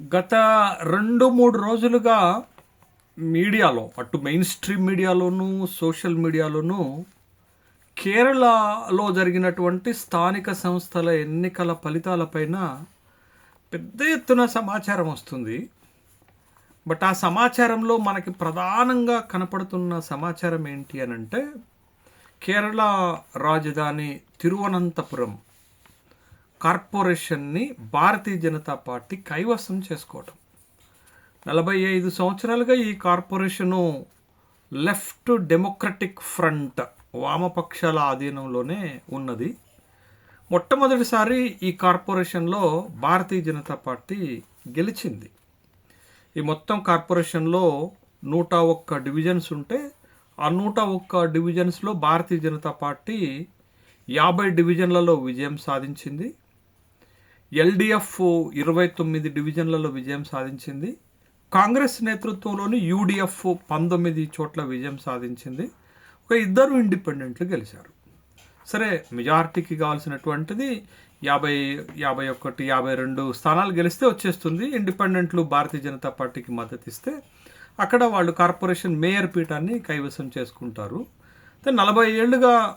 గత రెండు మూడు రోజులుగా మీడియాలో అటు మెయిన్ స్ట్రీమ్ మీడియాలోనూ సోషల్ మీడియాలోనూ కేరళలో జరిగినటువంటి స్థానిక సంస్థల ఎన్నికల ఫలితాలపైన పెద్ద ఎత్తున సమాచారం వస్తుంది. బట్ ఆ సమాచారంలో మనకి ప్రధానంగా కనపడుతున్న సమాచారం ఏంటి అని అంటే కేరళ రాజధాని తిరువనంతపురం కార్పొరేషన్ని భారతీయ జనతా పార్టీ కైవసం చేసుకోవటం. నలభై ఐదు సంవత్సరాలుగా ఈ కార్పొరేషను లెఫ్ట్ డెమోక్రటిక్ ఫ్రంట్ వామపక్షాల ఆధీనంలోనే ఉన్నది. మొట్టమొదటిసారి ఈ కార్పొరేషన్లో భారతీయ జనతా పార్టీ గెలిచింది. ఈ మొత్తం కార్పొరేషన్లో నూట ఒక్క డివిజన్స్ ఉంటే ఆ నూట ఒక్క డివిజన్స్లో భారతీయ జనతా పార్టీ యాభై డివిజన్లలో విజయం సాధించింది. ఎల్డిఎఫ్ ఇరవై తొమ్మిది డివిజన్లలో విజయం సాధించింది. కాంగ్రెస్ నేతృత్వంలోని యూడిఎఫ్ పంతొమ్మిది చోట్ల విజయం సాధించింది. ఒక ఇద్దరు ఇండిపెండెంట్లు గెలిచారు. సరే మెజార్టీకి కావాల్సినటువంటిది యాభై యాభై ఒకటి యాభై రెండు స్థానాలు గెలిస్తే వచ్చేస్తుంది. ఇండిపెండెంట్లు భారతీయ జనతా పార్టీకి మద్దతు ఇస్తే అక్కడ వాళ్ళు కార్పొరేషన్ మేయర్ పీఠాన్ని కైవసం చేసుకుంటారు. నలభై ఏళ్ళుగా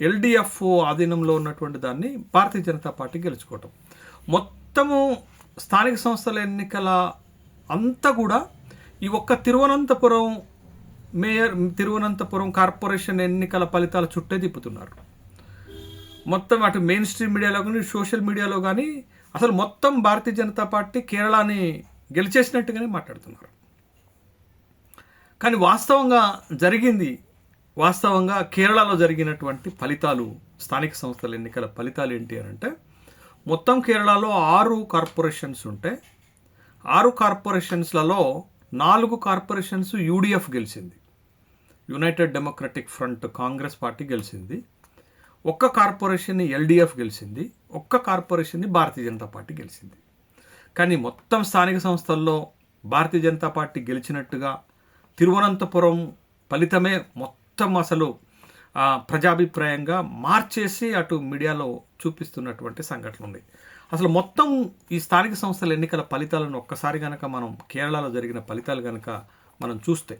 ఎల్డిఎఫ్ ఆధీనంలో ఉన్నటువంటి దాన్ని భారతీయ జనతా పార్టీ గెలుచుకోవటం. మొత్తము స్థానిక సంస్థల ఎన్నికల అంతా కూడా ఈ ఒక్క తిరువనంతపురం మేయర్ తిరువనంతపురం కార్పొరేషన్ ఎన్నికల ఫలితాల చుట్టే తిప్పుతున్నారు. మొత్తం అటు మెయిన్ స్ట్రీమ్ మీడియాలో కానీ సోషల్ మీడియాలో కానీ అసలు మొత్తం భారతీయ జనతా పార్టీ కేరళని గెలిచేసినట్టుగానే మాట్లాడుతున్నారు. కానీ వాస్తవంగా జరిగింది వాస్తవంగా కేరళలో జరిగినటువంటి ఫలితాలు స్థానిక సంస్థల ఎన్నికల ఫలితాలు ఏంటి అని అంటే మొత్తం కేరళలో ఆరు కార్పొరేషన్స్ ఉంటే ఆరు కార్పొరేషన్స్లలో నాలుగు కార్పొరేషన్స్ యూడిఎఫ్ గెలిచింది. United Democratic Front Congress party గెలిచింది. ఒక్క కార్పొరేషన్ని ఎల్డిఎఫ్ గెలిచింది. ఒక్క కార్పొరేషన్ని భారతీయ జనతా పార్టీ గెలిచింది. కానీ మొత్తం స్థానిక సంస్థల్లో భారతీయ జనతా పార్టీ గెలిచినట్టుగా తిరువనంతపురం ఫలితమే మొత్తం అసలు ప్రజాభిప్రాయంగా మార్చేసి అటు మీడియాలో చూపిస్తున్నటువంటి సంఘటనలు ఉన్నాయి అసలు మొత్తం ఈ స్థానిక సంస్థల ఎన్నికల ఫలితాలను ఒక్కసారి కనుక మనం కేరళలో జరిగిన ఫలితాలు కనుక మనం చూస్తే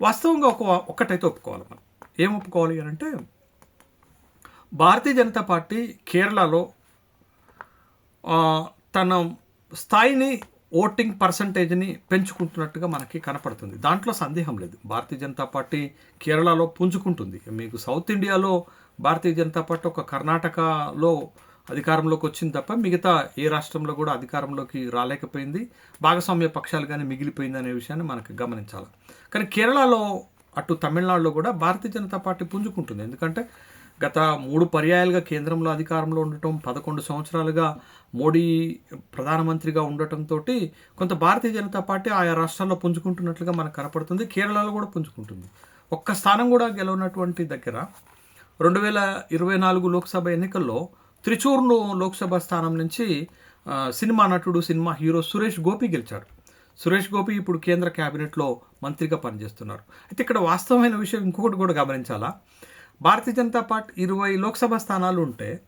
వాస్తవంగా ఒక ఒక్కటైతే ఒప్పుకోవాలి మనం. ఏం ఒప్పుకోవాలి అని అంటే భారతీయ జనతా పార్టీ కేరళలో తన స్థాయిని ఓటింగ్ పర్సంటేజ్ని పెంచుకుంటున్నట్టుగా మనకి కనపడుతుంది. దాంట్లో సందేహం లేదు. భారతీయ జనతా పార్టీ కేరళలో పుంజుకుంటుంది. మీకు సౌత్ ఇండియాలో భారతీయ జనతా పార్టీ ఒక కర్ణాటకలో అధికారంలోకి వచ్చింది తప్ప మిగతా ఏ రాష్ట్రంలో కూడా అధికారంలోకి రాలేకపోయింది. భాగస్వామ్య పక్షాలు కానీ మిగిలిపోయింది అనే విషయాన్ని మనకు గమనించాలి. కానీ కేరళలో అటు తమిళనాడులో కూడా భారతీయ జనతా పార్టీ పుంజుకుంటుంది. ఎందుకంటే గత మూడు పర్యాయాలుగా కేంద్రంలో అధికారంలో ఉండటం పదకొండు సంవత్సరాలుగా మోడీ ప్రధానమంత్రిగా ఉండటంతో కొంత భారతీయ జనతా పార్టీ ఆయా రాష్ట్రాల్లో పుంజుకుంటున్నట్లుగా మనకు కనపడుతుంది. కేరళలో కూడా పుంజుకుంటుంది. ఒక్క స్థానం కూడా గెలవనటువంటి దగ్గర రెండు వేల ఇరవై నాలుగు లోక్సభ ఎన్నికల్లో త్రిచూర్ను లోక్సభ స్థానం నుంచి సినిమా నటుడు సినిమా హీరో సురేష్ గోపి గెలిచారు. సురేష్ గోపి ఇప్పుడు కేంద్ర క్యాబినెట్లో మంత్రిగా పనిచేస్తున్నారు. అయితే ఇక్కడ వాస్తవమైన విషయం ఇంకొకటి కూడా గమనించాలా? భారతీయ జనతా పార్టీ ఇరవై లోక్సభ స్థానాలు ఉంటే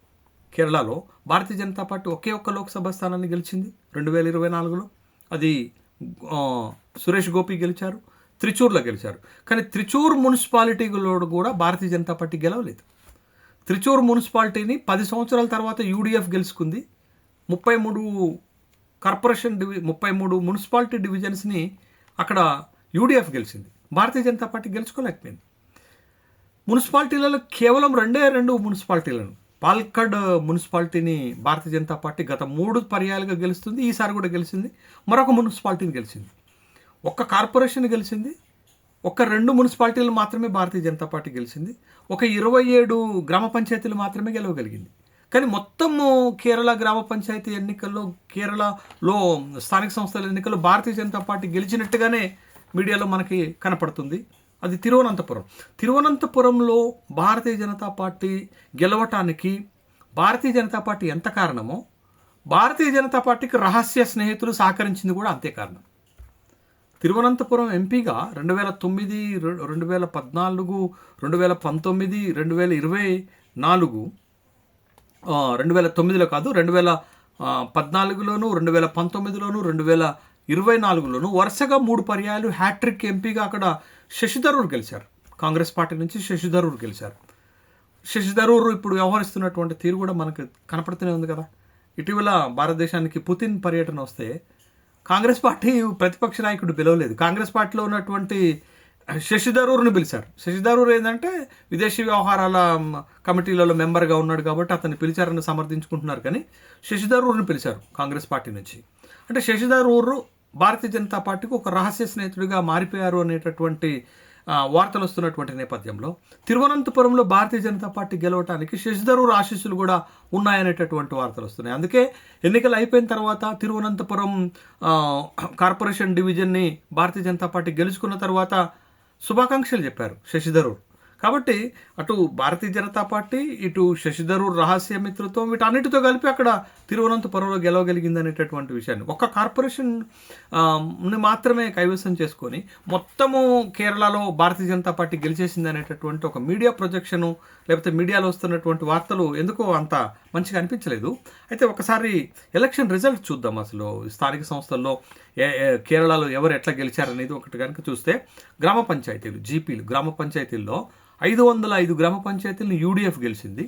కేరళలో భారతీయ జనతా పార్టీ ఒకే ఒక్క లోక్సభ స్థానాన్ని గెలిచింది రెండు వేల ఇరవై నాలుగులో. అది సురేష్ గోపి గెలిచారు త్రిచూర్లో గెలిచారు. కానీ త్రిచూర్ మున్సిపాలిటీలో కూడా భారతీయ జనతా పార్టీ గెలవలేదు. త్రిచూర్ మున్సిపాలిటీని పది సంవత్సరాల తర్వాత యూడిఎఫ్ గెలుచుకుంది. ముప్పై మూడు కార్పొరేషన్ డివి ముప్పై మూడు మున్సిపాలిటీ డివిజన్స్ని అక్కడ యూడిఎఫ్ గెలిచింది. భారతీయ జనతా పార్టీ గెలుచుకోలేకపోయింది. మున్సిపాలిటీలలో కేవలం రెండే రెండు మున్సిపాలిటీలను. పాల్కడ్ మున్సిపాలిటీని భారతీయ జనతా పార్టీ గత మూడు పర్యాలుగా గెలుస్తుంది ఈసారి కూడా గెలిచింది. మరొక మున్సిపాలిటీని గెలిచింది. ఒక్క కార్పొరేషన్ గెలిచింది. ఒక రెండు మున్సిపాలిటీలు మాత్రమే భారతీయ జనతా పార్టీ గెలిచింది. ఒక ఇరవై ఏడు గ్రామ పంచాయతీలు మాత్రమే గెలవగలిగింది. కానీ మొత్తము కేరళ గ్రామ పంచాయతీ ఎన్నికల్లో కేరళలో స్థానిక సంస్థల ఎన్నికల్లో భారతీయ జనతా పార్టీ గెలిచినట్టుగానే మీడియాలో మనకి కనపడుతుంది. అది తిరువనంతపురం. తిరువనంతపురంలో భారతీయ జనతా పార్టీ గెలవటానికి భారతీయ జనతా పార్టీ ఎంత కారణమో భారతీయ జనతా పార్టీకి రహస్య స్నేహితులు సహకరించింది కూడా అంతే కారణం. తిరువనంతపురం ఎంపీగా రెండు వేల తొమ్మిది రెండు వేల పద్నాలుగు రెండు వేల పంతొమ్మిది రెండు వేల ఇరవై నాలుగు రెండు వేల తొమ్మిదిలో కాదు రెండు వేల పద్నాలుగులోను రెండు వేల పంతొమ్మిదిలోను రెండు వేల ఇరవై నాలుగులోను వరుసగా మూడు పర్యాయాలు హ్యాట్రిక్ ఎంపీగా అక్కడ శశిధరూర్ గెలిచారు. కాంగ్రెస్ పార్టీ నుంచి శశిధరూర్ గెలిచారు. శశిధరూర్ ఇప్పుడు వ్యవహరిస్తున్నటువంటి తీరు కూడా మనకు కనపడుతూనే ఉంది కదా. ఇటీవల భారతదేశానికి పుతిన్ పర్యటన వస్తే కాంగ్రెస్ పార్టీ ప్రతిపక్ష నాయకుడు పిలవలేదు. కాంగ్రెస్ పార్టీలో ఉన్నటువంటి శశిధరూర్ని పిలిచారు. శశిధరూర్ ఏంటంటే విదేశీ వ్యవహారాల కమిటీలలో మెంబర్గా ఉన్నాడు కాబట్టి అతన్ని పిలిచారని సమర్థించుకుంటున్నారు కానీ శశిధరూర్ని పిలిచారు కాంగ్రెస్ పార్టీ నుంచి. అంటే శశిధరూరు భారతీయ జనతా పార్టీకి ఒక రహస్య స్నేహితుడిగా మారిపోయారు అనేటటువంటి వార్తలు వస్తున్నటువంటి నేపథ్యంలో తిరువనంతపురంలో భారతీయ జనతా పార్టీ గెలవటానికి శశిధరూర్ ఆశీస్సులు కూడా ఉన్నాయనేటటువంటి వార్తలు వస్తున్నాయి. అందుకే ఎన్నికలు అయిపోయిన తర్వాత తిరువనంతపురం కార్పొరేషన్ డివిజన్ని భారతీయ జనతా పార్టీ గెలుచుకున్న తర్వాత శుభాకాంక్షలు చెప్పారు శశిధరూర్. కాబట్టి అటు భారతీయ జనతా పార్టీ ఇటు శశిధరూర్ రహస్య మిత్రత్వం వీటన్నిటితో కలిపి అక్కడ తిరువనంతపురంలో గెలవగలిగింది అనేటటువంటి విషయాన్ని. ఒక కార్పొరేషన్ మాత్రమే కైవసం చేసుకొని మొత్తము కేరళలో భారతీయ జనతా పార్టీ గెలిచేసింది అనేటటువంటి ఒక మీడియా ప్రొజెక్షను లేకపోతే మీడియాలో వస్తున్నటువంటి వార్తలు ఎందుకో అంత మంచిగా అనిపించలేదు. అయితే ఒకసారి ఎలక్షన్ రిజల్ట్ చూద్దాం అసలు. స్థానిక సంస్థల్లో ఏ కేరళలో ఎవరు ఎట్లా గెలిచారనేది ఒకటి కనుక చూస్తే గ్రామ పంచాయతీలు జీపీలు గ్రామ పంచాయతీల్లో ఐదు వందల ఐదు గ్రామ పంచాయతీలను యూడిఎఫ్ గెలిచింది.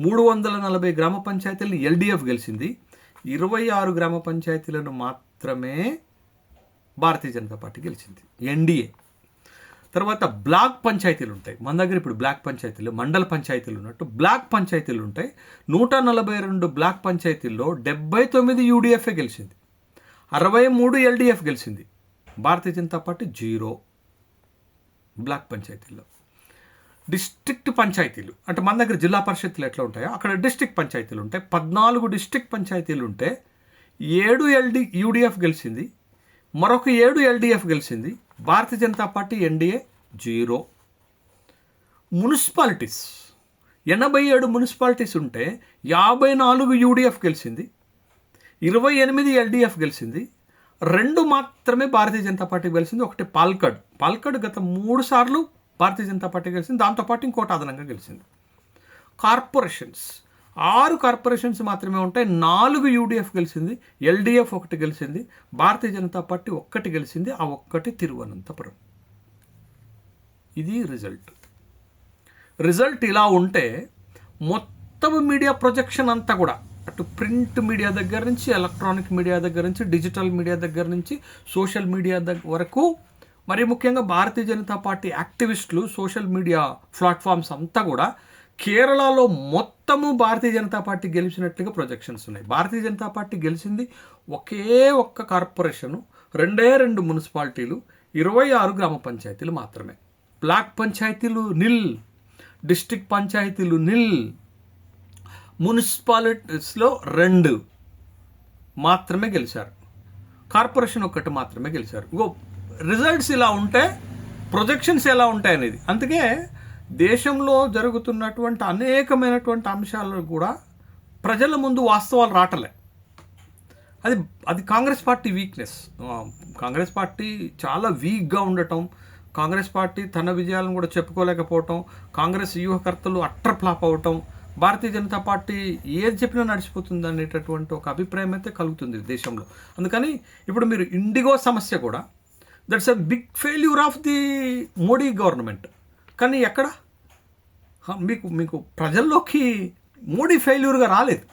మూడు వందల నలభై గ్రామ పంచాయతీలను ఎల్డిఎఫ్ గెలిచింది. ఇరవై ఆరు గ్రామ పంచాయతీలను మాత్రమే భారతీయ జనతా పార్టీ గెలిచింది. ఎన్డీఏ తర్వాత బ్లాక్ పంచాయతీలు ఉంటాయి. మన దగ్గర ఇప్పుడు బ్లాక్ పంచాయతీలు మండల పంచాయతీలు ఉన్నట్టు బ్లాక్ పంచాయతీలు ఉంటాయి. నూట నలభై రెండు బ్లాక్ పంచాయతీల్లో డెబ్బై తొమ్మిది యూడిఎఫ్ఏ గెలిచింది. అరవై మూడు ఎల్డిఎఫ్ గెలిచింది. Bharatiya Janata party zero block పంచాయతీల్లో. డిస్ట్రిక్ట్ పంచాయతీలు. అంటే మన దగ్గర జిల్లా పరిషత్తులు ఎట్లా ఉంటాయో అక్కడ డిస్ట్రిక్ట్ పంచాయతీలు ఉంటాయి. పద్నాలుగు డిస్ట్రిక్ట్ పంచాయతీలు ఉంటే ఏడు ఎల్డి యూడిఎఫ్ గెలిచింది మరొక ఏడు ఎల్డిఎఫ్ గెలిచింది Bharatiya Janata party NDA zero. Municipalities ఎనభై ఏడు మున్సిపాలిటీస్ ఉంటే యాభై నాలుగు యూడిఎఫ్ గెలిచింది ఇరవై ఎనిమిది ఎల్డిఎఫ్ గెలిచింది రెండు మాత్రమే భారతీయ జనతా పార్టీ గెలిచింది ఒకటి పాల్కడ్. పాల్కడ్ గత మూడు సార్లు భారతీయ జనతా పార్టీ గెలిచింది దాంతోపాటు ఇంకోటి అదనంగా గెలిచింది. కార్పొరేషన్స్. ఆరు కార్పొరేషన్స్ మాత్రమే ఉంటాయి నాలుగు యూడిఎఫ్ గెలిచింది ఎల్డిఎఫ్ ఒకటి గెలిచింది భారతీయ జనతా పార్టీ ఒక్కటి గెలిచింది ఆ ఒక్కటి తిరువనంతపురం. ఇది రిజల్ట్. రిజల్ట్ ఇలా ఉంటే మొత్తం మీడియా ప్రొజెక్షన్ అంతా కూడా అటు ప్రింట్ మీడియా దగ్గర నుంచి ఎలక్ట్రానిక్ మీడియా దగ్గర నుంచి డిజిటల్ మీడియా దగ్గర నుంచి సోషల్ మీడియా దగ్గర వరకు మరి ముఖ్యంగా భారతీయ జనతా పార్టీ యాక్టివిస్టులు సోషల్ మీడియా ప్లాట్ఫామ్స్ అంతా కూడా కేరళలో మొత్తము భారతీయ జనతా పార్టీ గెలిచినట్లుగా ప్రొజెక్షన్స్ ఉన్నాయి. భారతీయ జనతా పార్టీ గెలిచింది ఒకే ఒక్క కార్పొరేషను రెండే రెండు మున్సిపాలిటీలు ఇరవై ఆరు గ్రామ పంచాయతీలు మాత్రమే. బ్లాక్ పంచాయతీలు నిల్ డిస్టిక్ పంచాయతీలు నిల్ మున్సిపాలిటీస్లో రెండు మాత్రమే గెలిచారు. కార్పొరేషన్ ఒక్కటి మాత్రమే గెలిచారు. ఇగో రిజల్ట్స్ ఇలా ఉంటే ప్రొజెక్షన్స్ ఎలా ఉంటాయి అనేది అందుకే దేశంలో జరుగుతున్నటువంటి అనేకమైనటువంటి అంశాలను కూడా ప్రజల ముందు వాస్తవాలు రాటలే. అది అది Congress Party weakness Congress Party చాలా వీక్గా ఉండటం కాంగ్రెస్ పార్టీ తన విజయాలను కూడా చెప్పుకోలేకపోవటం కాంగ్రెస్ వ్యూహకర్తలు అట్టర్ ఫ్లాప్ అవటం భారతీయ జనతా పార్టీ ఏది చెప్పినా నడిచిపోతుంది అనేటటువంటి ఒక అభిప్రాయం అయితే కలుగుతుంది దేశంలో. అందుకని ఇప్పుడు మీరు ఇండిగో సమస్య కూడా that's a big failure of the Modi government కానీ ఎక్కడ? మీకు మీకు ప్రజల్లోకి మోడీ ఫెయిల్యూర్గా రాలేదు.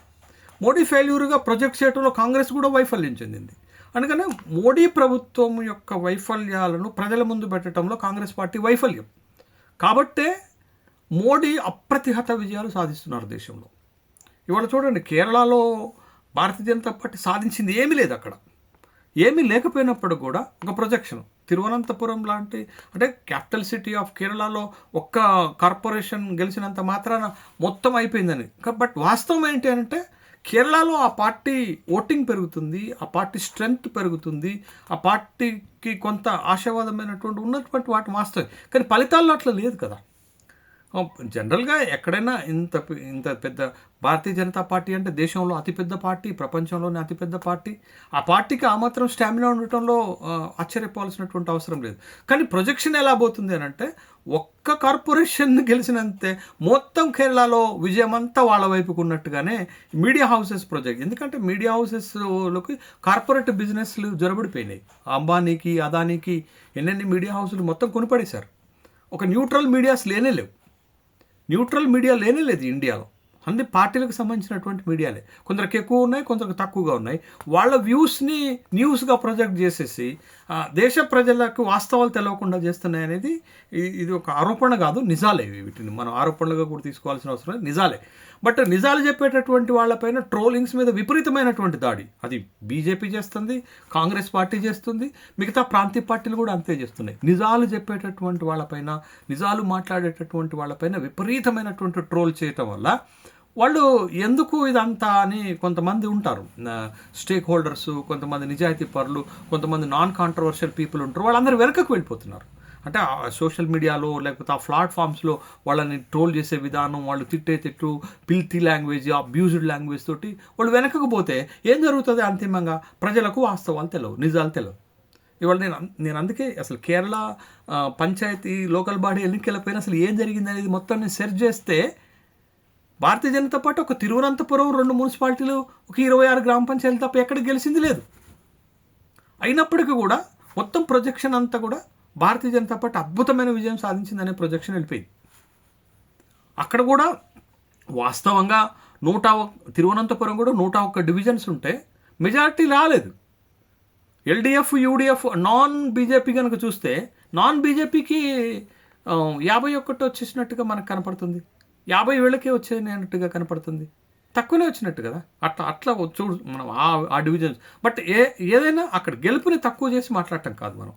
మోడీ ఫెయిల్యూర్గా ప్రొజెక్ట్ చేయడంలో కాంగ్రెస్ కూడా వైఫల్యం చెందింది. అందుకనే మోడీ ప్రభుత్వం యొక్క వైఫల్యాలను ప్రజల ముందు పెట్టడంలో కాంగ్రెస్ పార్టీ వైఫల్యం. కాబట్టే మోడీ అప్రతిహత విజయాలు సాధిస్తున్నారు దేశంలో. ఇవాళ చూడండి కేరళలో భారతీయ జనతా పార్టీ సాధించింది ఏమీ లేదు అక్కడ. ఏమీ లేకపోయినప్పుడు కూడా ఒక ప్రొజెక్షన్ తిరువనంతపురం లాంటి అంటే క్యాపిటల్ సిటీ ఆఫ్ కేరళలో ఒక్క కార్పొరేషన్ గెలిచినంత మాత్రాన మొత్తం అయిపోయిందని. బట్ వాస్తవం ఏంటి అంటే కేరళలో ఆ పార్టీ ఓటింగ్ పెరుగుతుంది ఆ పార్టీ స్ట్రెంగ్త్ పెరుగుతుంది ఆ పార్టీకి కొంత ఆశావాదమైనటువంటి ఉన్నటువంటి వాటి వాస్తవం. కానీ ఫలితాల్లో అట్లా లేదు కదా. జనరల్గా ఎక్కడైనా ఇంత ఇంత పెద్ద భారతీయ జనతా పార్టీ అంటే దేశంలో అతిపెద్ద పార్టీ ప్రపంచంలోనే అతిపెద్ద పార్టీ. ఆ పార్టీకి ఆ మాత్రం స్టామినా ఉండటంలో ఆశ్చర్యపోవాల్సినటువంటి అవసరం లేదు. కానీ ప్రొజెక్షన్ ఎలా పోతుంది అని అంటే ఒక్క కార్పొరేషన్ గెలిచినంతే మొత్తం కేరళలో విజయం అంతా వాళ్ళ వైపుకు ఉన్నట్టుగానే మీడియా హౌసెస్ ప్రొజెక్ట్. ఎందుకంటే మీడియా హౌసెస్లోకి కార్పొరేట్ బిజినెస్లు జొరబడిపోయినాయి. అంబానీకి అదానీకి ఎన్నెన్ని మీడియా హౌసులు మొత్తం కొనిపడేశారు. ఒక న్యూట్రల్ మీడియాస్ లేనే లేవు. న్యూట్రల్ మీడియా లేనే లేదు ఇండియాలో అన్ని పార్టీలకు సంబంధించినటువంటి మీడియాలే. కొందరికి ఎక్కువ ఉన్నాయి కొందరికి తక్కువగా ఉన్నాయి. వాళ్ళ వ్యూస్ని న్యూస్గా ప్రొజెక్ట్ చేసేసి దేశ ప్రజలకు వాస్తవాలు తెలవకుండా చేస్తున్నాయి అనేది ఇది ఒక ఆరోపణ కాదు నిజాలే వీటిని. మనం ఆరోపణలుగా కూడా తీసుకోవాల్సిన అవసరం లేదు నిజాలే. బట్ నిజాలు చెప్పేటటువంటి వాళ్ళపైన ట్రోలింగ్స్ మీద విపరీతమైనటువంటి దాడి. అది బీజేపీ చేస్తుంది కాంగ్రెస్ పార్టీ చేస్తుంది మిగతా ప్రాంతీయ పార్టీలు కూడా అంతే చేస్తున్నాయి. నిజాలు చెప్పేటటువంటి వాళ్ళపైన నిజాలు మాట్లాడేటటువంటి వాళ్ళపైన విపరీతమైనటువంటి ట్రోల్ చేయటం వల్ల వాళ్ళు ఎందుకు ఇదంతా అని కొంతమంది ఉంటారు. స్టేక్ హోల్డర్స్ కొంతమంది నిజాయితీ పరులు కొంతమంది నాన్ కాంట్రవర్షియల్ పీపుల్ ఉంటారు. వాళ్ళందరూ వెనకకు వెళ్ళిపోతున్నారు. అంటే సోషల్ మీడియాలో లేకపోతే ఆ ప్లాట్ఫామ్స్లో వాళ్ళని ట్రోల్ చేసే విధానం వాళ్ళు తిట్టే తిట్టు పిల్తి లాంగ్వేజ్ అబ్యూజ్డ్ లాంగ్వేజ్ తోటి వాళ్ళు వెనకకు పోతే ఏం జరుగుతుంది అంతిమంగా? ప్రజలకు వాస్తవాలు తెలియవు నిజాలు తెలియవు ఇవాళ నేను నేను అందుకే అసలు కేరళ పంచాయతీ లోకల్ బాడీ ఎన్నికలపైన అసలు ఏం జరిగింది అనేది మొత్తం నేను సెర్చ్ చేస్తే భారతీయ జనతా పార్టీ ఒక తిరువనంతపురం రెండు మున్సిపాలిటీలు ఒక ఇరవై ఆరు గ్రామ పంచాయతీలు తప్ప ఎక్కడ గెలిచింది లేదు. అయినప్పటికీ కూడా మొత్తం ప్రొజెక్షన్ అంతా కూడా భారతీయ జనతా పార్టీ అద్భుతమైన విజయం సాధించిందనే ప్రొజెక్షన్ వెళ్ళిపోయింది. అక్కడ కూడా వాస్తవంగా నూట ఒక్- తిరువనంతపురం కూడా నూట ఒక్క డివిజన్స్ ఉంటే మెజారిటీ రాలేదు. ఎల్డిఎఫ్ యూడిఎఫ్ నాన్ బీజేపీ కనుక చూస్తే నాన్ బీజేపీకి యాభై ఒక్కటి వచ్చేసినట్టుగా మనకు కనపడుతుంది. యాభై వేలకే వచ్చేసినట్టుగా కనపడుతుంది. తక్కువనే వచ్చినట్టు కదా? అట్లా అట్లా చూడు మనం ఆ ఆ డివిజన్స్ బట్ ఏ ఏదైనా అక్కడ గెలుపుని తక్కువ చేసి మాట్లాడటం కాదు మనం.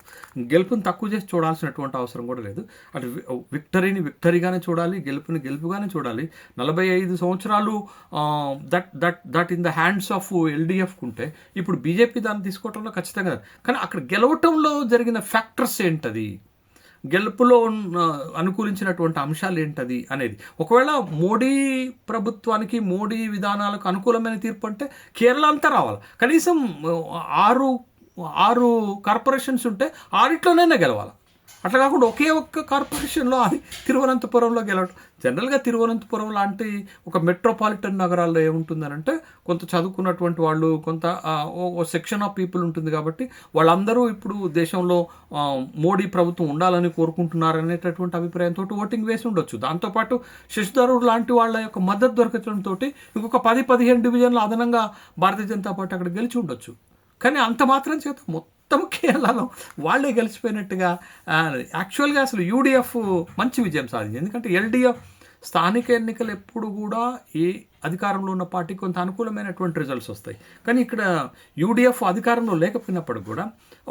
గెలుపుని తక్కువ చేసి చూడాల్సినటువంటి అవసరం కూడా లేదు. అటు విక్టరీని విక్టరీగానే చూడాలి గెలుపుని గెలుపుగానే చూడాలి. నలభై ఐదు సంవత్సరాలు that that that in the hands of LDF ఉంటే ఇప్పుడు బీజేపీ దాన్ని తీసుకోవటంలో ఖచ్చితంగా కానీ అక్కడ గెలవటంలో జరిగిన ఫ్యాక్టర్స్ ఏంటది? గెలుపులో ఉన్న అనుకూలించినటువంటి అంశాలు ఏంటది అనేది. ఒకవేళ మోడీ ప్రభుత్వానికి మోడీ విధానాలకు అనుకూలమైన తీర్పు అంటే కేరళ అంతా రావాలి. కనీసం ఆరు ఆరు కార్పొరేషన్స్ ఉంటే ఆరిట్లోనైనా గెలవాలి. అట్లా కాకుండా ఒకే ఒక్క కార్పొరేషన్లో అది తిరువనంతపురంలో గెలవడం. జనరల్గా తిరువనంతపురం లాంటి ఒక మెట్రోపాలిటన్ నగరాల్లో ఏముంటుందనంటే కొంత చదువుకున్నటువంటి వాళ్ళు కొంత ఓ- సెక్షన్ ఆఫ్ పీపుల్ ఉంటుంది కాబట్టి వాళ్ళందరూ ఇప్పుడు దేశంలో మోడీ ప్రభుత్వం ఉండాలని కోరుకుంటున్నారు అనేటటువంటి అభిప్రాయంతో ఓటింగ్ వేసి ఉండొచ్చు. దాంతోపాటు శశిధరూర్ లాంటి వాళ్ళ యొక్క మద్దతు దొరకడంతో ఇంకొక పది పదిహేను డివిజన్లు అదనంగా భారతీయ జనతా పార్టీ అక్కడ గెలిచి ఉండొచ్చు. కానీ అంత మాత్రం చేత మొత్తం కేరళలో వాళ్ళే గెలిచిపోయినట్టుగా యాక్చువల్గా అసలు యూడిఎఫ్ మంచి విజయం సాధించింది. ఎందుకంటే ఎల్డిఎఫ్ స్థానిక ఎన్నికలు ఎప్పుడు కూడా ఏ అధికారంలో ఉన్న పార్టీకి కొంత అనుకూలమైనటువంటి రిజల్ట్స్ వస్తాయి. కానీ ఇక్కడ యూడిఎఫ్ అధికారంలో లేకపోయినప్పటికి కూడా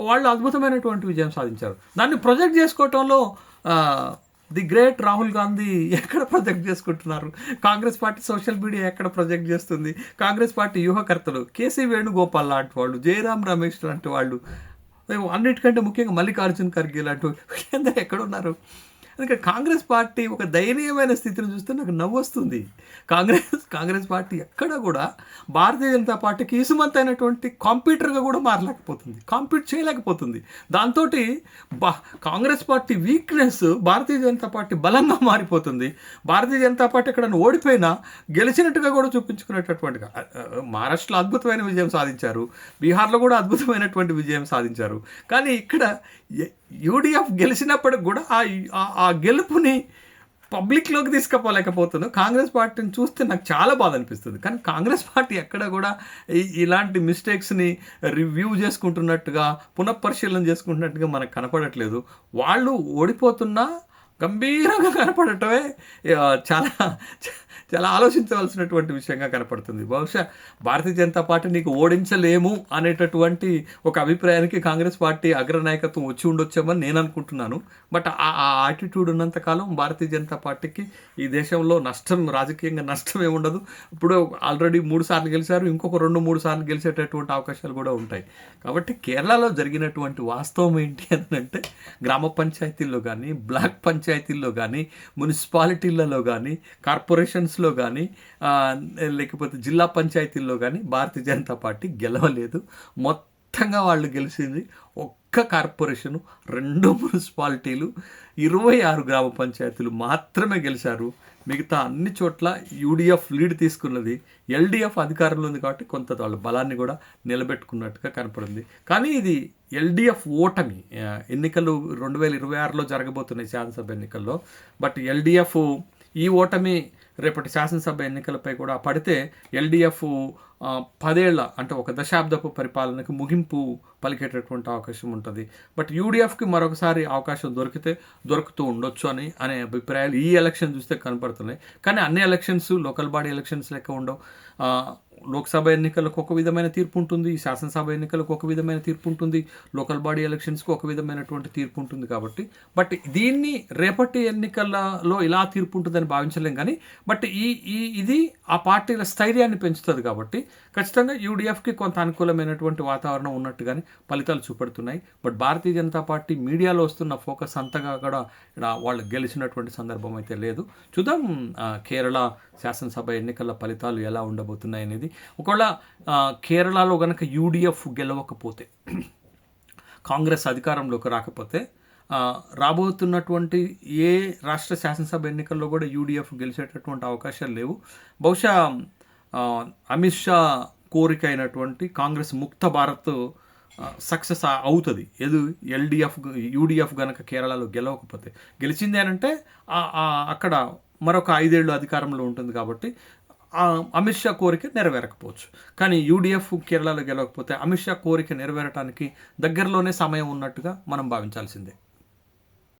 వాళ్ళు అద్భుతమైనటువంటి విజయం సాధించారు. దాన్ని ప్రొజెక్ట్ చేసుకోవటంలో ది గ్రేట్ రాహుల్ గాంధీ ఎక్కడ ప్రొజెక్ట్ చేసుకుంటున్నారు? కాంగ్రెస్ పార్టీ సోషల్ మీడియా ఎక్కడ ప్రొజెక్ట్ చేస్తుంది? కాంగ్రెస్ పార్టీ వ్యూహకర్తలు కేసీ వేణుగోపాల్ లాంటి వాళ్ళు జయరాం రమేష్ లాంటి వాళ్ళు అన్నిటికంటే ముఖ్యంగా మల్లికార్జున్ ఖర్గే లాంటి వీళ్ళందరూ ఎక్కడ ఉన్నారు? అందుకే కాంగ్రెస్ పార్టీ ఒక దయనీయమైన స్థితిని చూస్తే నాకు నవ్వు వస్తుంది. కాంగ్రెస్ కాంగ్రెస్ పార్టీ ఎక్కడ కూడా భారతీయ జనతా పార్టీకి ఇసుమంత అయినటువంటి కాంప్యూటర్గా కూడా మారలేకపోతుంది. కాంపీట్ చేయలేకపోతుంది. దాంతో బా Congress party weakness Bharatiya Janata party బలంగా మారిపోతుంది. భారతీయ జనతా పార్టీ ఎక్కడ ఓడిపోయినా గెలిచినట్టుగా కూడా చూపించుకునేటటువంటిగా మహారాష్ట్రలో అద్భుతమైన విజయం సాధించారు. బీహార్లో కూడా అద్భుతమైనటువంటి విజయం సాధించారు. కానీ ఇక్కడ యూడిఎఫ్ గెలిచినప్పటికి కూడా ఆ ఆ- గెలుపుని పబ్లిక్లోకి తీసుకుపోలేకపోతున్నాం కాంగ్రెస్ పార్టీని చూస్తే నాకు చాలా బాధ అనిపిస్తుంది. కానీ కాంగ్రెస్ పార్టీ ఎక్కడ కూడా ఇలాంటి మిస్టేక్స్ని రివ్యూ చేసుకుంటున్నట్టుగా పునఃపరిశీలన చేసుకుంటున్నట్టుగా మనకు కనపడట్లేదు. వాళ్ళు ఓడిపోతున్నా గంభీరంగా కనపడటమే చాలా చాలా ఆలోచించవలసినటువంటి విషయంగా కనపడుతుంది. బహుశా భారతీయ జనతా పార్టీ నీకు ఓడించలేము అనేటటువంటి ఒక అభిప్రాయానికి కాంగ్రెస్ పార్టీ అగ్రనాయకత్వం వచ్చి ఉండొచ్చామని నేను అనుకుంటున్నాను. బట్ ఆ ఆ ఉన్నంతకాలం భారతీయ జనతా పార్టీకి ఈ దేశంలో నష్టం రాజకీయంగా నష్టం ఏముండదు. ఇప్పుడు ఆల్రెడీ మూడు సార్లు గెలిచారు ఇంకొక రెండు మూడు సార్లు గెలిచేటటువంటి అవకాశాలు కూడా ఉంటాయి. కాబట్టి కేరళలో జరిగినటువంటి వాస్తవం ఏంటి అని అంటే గ్రామ పంచాయతీల్లో కానీ బ్లాక్ పంచాయతీల్లో కానీ మున్సిపాలిటీలలో కానీ కార్పొరేషన్స్ కార్పొరేషన్స్లో కానీ లేకపోతే జిల్లా పంచాయతీల్లో కానీ భారతీయ జనతా పార్టీ గెలవలేదు. మొత్తంగా వాళ్ళు గెలిచింది ఒక్క కార్పొరేషను రెండు మున్సిపాలిటీలు ఇరవై ఆరు గ్రామ పంచాయతీలు మాత్రమే గెలిచారు. మిగతా అన్ని చోట్ల యూడిఎఫ్ లీడ్ తీసుకున్నది ఎల్డిఎఫ్ అధికారంలో ఉంది కాబట్టి కొంత వాళ్ళ బలాన్ని కూడా నిలబెట్టుకున్నట్టుగా కనపడింది. కానీ ఇది ఎల్డిఎఫ్ ఓటమి. ఎన్నికలు రెండు వేల ఇరవై ఆరులో జరగబోతున్నాయి శాసనసభ ఎన్నికల్లో. బట్ ఎల్డిఎఫ్ ఈ ఓటమి రేపటి శాసనసభ ఎన్నికలపై కూడా పడితే ఎల్డీఎఫ్ పదేళ్ళ అంటే ఒక దశాబ్దపు పరిపాలనకు ముగింపు పలికేటటువంటి అవకాశం ఉంటుంది. బట్ యూడిఎఫ్కి మరొకసారి అవకాశం దొరికితే దొరుకుతూ ఉండొచ్చు అని అనే అభిప్రాయాలు ఈ ఎలక్షన్ చూస్తే కనపడుతున్నాయి. కానీ అన్ని ఎలక్షన్స్ లోకల్ బాడీ ఎలక్షన్స్ లెక్క ఉండవు. లోక్సభ ఎన్నికలకు ఒక విధమైన తీర్పు ఉంటుంది శాసనసభ ఎన్నికలకు ఒక విధమైన తీర్పు ఉంటుంది లోకల్ బాడీ ఎలక్షన్స్కి ఒక విధమైనటువంటి తీర్పు ఉంటుంది కాబట్టి. బట్ దీన్ని రేపటి ఎన్నికలలో ఇలా తీర్పు ఉంటుందని భావించలేం కానీ బట్ ఈ ఈ ఇది ఆ పార్టీల స్థైర్యాన్ని పెంచుతుంది కాబట్టి ఖచ్చితంగా యూడిఎఫ్కి కొంత అనుకూలమైనటువంటి వాతావరణం ఉన్నట్టుగానే ఫలితాలు చూపెడుతున్నాయి. బట్ భారతీయ జనతా పార్టీ మీడియాలో వస్తున్న ఫోకస్ అంతగా కూడా వాళ్ళు గెలిచినటువంటి సందర్భం అయితే లేదు. చూద్దాం కేరళ శాసనసభ ఎన్నికల ఫలితాలు ఎలా ఉండబోతున్నాయి అనేది ఒకవేళ కేరళలో కనుక యూడిఎఫ్ గెలవకపోతే కాంగ్రెస్ అధికారంలోకి రాకపోతే రాబోతున్నటువంటి ఏ రాష్ట్ర శాసనసభ ఎన్నికల్లో కూడా యూడిఎఫ్ గెలిచేటటువంటి అవకాశాలు లేవు. బహుశా అమిత్ షా కోరిక అయినటువంటి కాంగ్రెస్ ముక్త భారత్ సక్సెస్ అవుతుంది. ఏది? ఎల్డిఎఫ్ యూడిఎఫ్ కనుక కేరళలో గెలవకపోతే. గెలిచింది అని అంటే అక్కడ మరొక ఐదేళ్ళు అధికారంలో ఉంటుంది కాబట్టి అమిత్ షా కోరిక నెరవేరకపోవచ్చు. కానీ యూడిఎఫ్ కేరళలో గెలవకపోతే అమిత్ షా కోరిక నెరవేరటానికి దగ్గరలోనే సమయం ఉన్నట్టుగా మనం భావించాల్సిందే.